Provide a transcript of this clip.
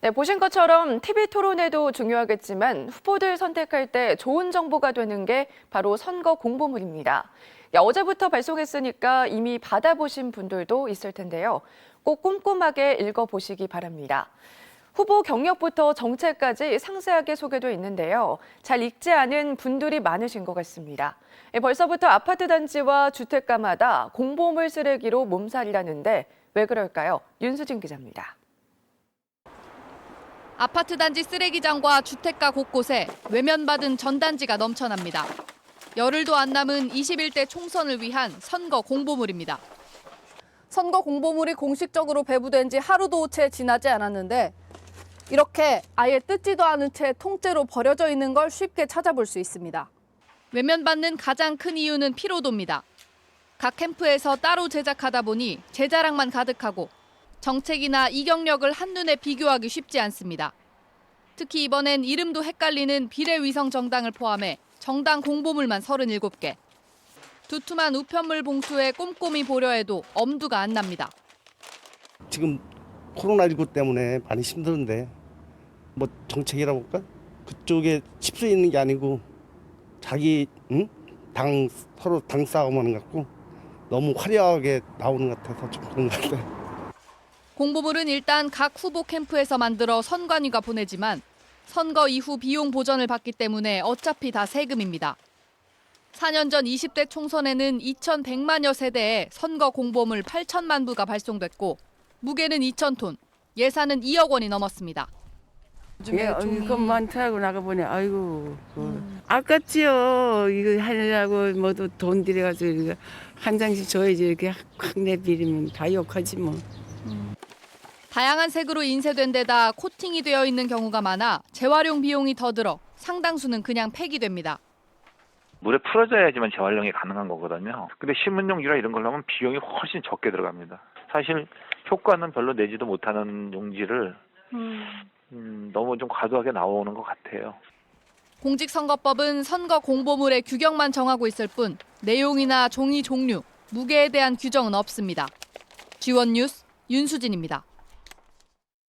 네, 보신 것처럼 TV 토론회도 중요하겠지만 후보들 선택할 때 좋은 정보가 되는 게 바로 선거 공보물입니다. 야, 어제부터 발송했으니까 이미 받아보신 분들도 있을 텐데요. 꼭 꼼꼼하게 읽어보시기 바랍니다. 후보 경력부터 정책까지 상세하게 소개돼 있는데요. 잘 읽지 않은 분들이 많으신 것 같습니다. 예, 벌써부터 아파트 단지와 주택가마다 공보물 쓰레기로 몸살이라는데 왜 그럴까요? 윤수진 기자입니다. 아파트 단지 쓰레기장과 주택가 곳곳에 외면받은 전단지가 넘쳐납니다. 열흘도 안 남은 21대 총선을 위한 선거 공보물입니다. 선거 공보물이 공식적으로 배부된 지 하루도 채 지나지 않았는데 이렇게 아예 뜯지도 않은 채 통째로 버려져 있는 걸 쉽게 찾아볼 수 있습니다. 외면받는 가장 큰 이유는 피로도입니다. 각 캠프에서 따로 제작하다 보니 제자랑만 가득하고 정책이나 이경력을 한눈에 비교하기 쉽지 않습니다. 특히 이번엔 이름도 헷갈리는 비례위성 정당을 포함해 정당 공보물만 37개. 두툼한 우편물 봉투에 꼼꼼히 보려 해도 엄두가 안 납니다. 지금 코로나19 때문에 많이 힘든데 뭐 정책이라고 할까? 그쪽에 칩수 있는 게 아니고 자기 응? 당 서로 당 싸움하는 것 같고 너무 화려하게 나오는 것 같아서 좀 그런 것 같아요. 공보물은 일단 각 후보 캠프에서 만들어 선관위가 보내지만 선거 이후 비용 보전을 받기 때문에 어차피 다 세금입니다. 4년 전 20대 총선에는 2,100만여 세대에 선거 공보물 8천만 부가 발송됐고 무게는 2,000톤, 예산은 2억 원이 넘었습니다. 예, 그건 많더라고 나가 보니 아이고 그 아깝지요 이거 하려고 뭐도 돈 들여가지고 한 장씩 줘야지 이렇게 확 내비리면 다 욕하지 뭐 다양한 색으로 인쇄된 데다 코팅이 되어 있는 경우가 많아 재활용 비용이 더 들어 상당수는 그냥 폐기됩니다. 물에 풀어져야지만 재활용이 가능한 거거든요. 근데 신문용지나 이런 걸로 하면 비용이 훨씬 적게 들어갑니다. 사실 효과는 별로 내지도 못하는 용지를 음, 너무 좀 과도하게 나오는 것 같아요. 공직선거법은 선거 공보물의 규격만 정하고 있을 뿐 내용이나 종이 종류, 무게에 대한 규정은 없습니다. 지원 뉴스 윤수진입니다.